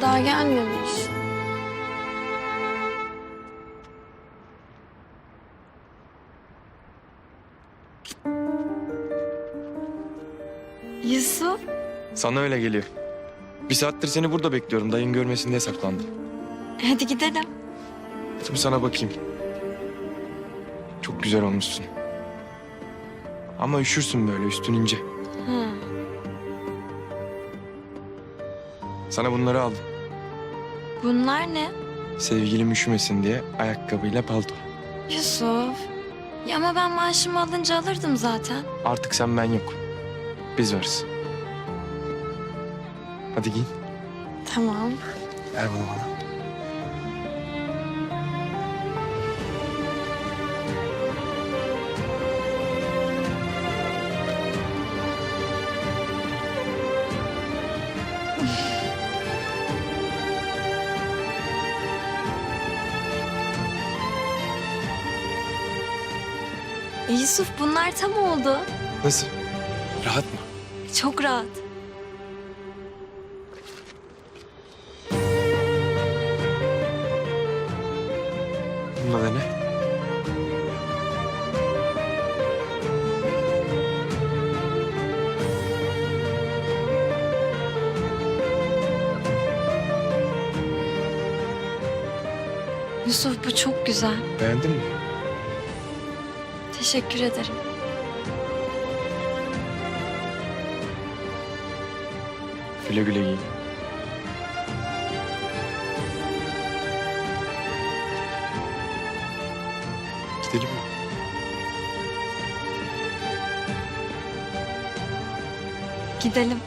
Hala gelmemiş. Yusuf. Sana öyle geliyor. Bir saattir seni burada bekliyorum. Dayın görmesin diye saklandım. Hadi gidelim. Şimdi sana bakayım. Çok güzel olmuşsun. Ama üşürsün böyle üstün ince. Hı. Sana bunları aldım. Bunlar ne? Sevgilim üşümesin diye ayakkabıyla palto. Yusuf. Ya ama ben maaşımı alınca alırdım zaten. Artık sen ben yok. Biz varız. Hadi giyin. Tamam. Ver bunu bana. Yusuf bunlar tam oldu. Nasıl? Rahat mı? Çok rahat. Bunda da ne? Yusuf bu çok güzel. Beğendin mi? Teşekkür ederim. Güle güle giyin. Gidelim mi? Gidelim.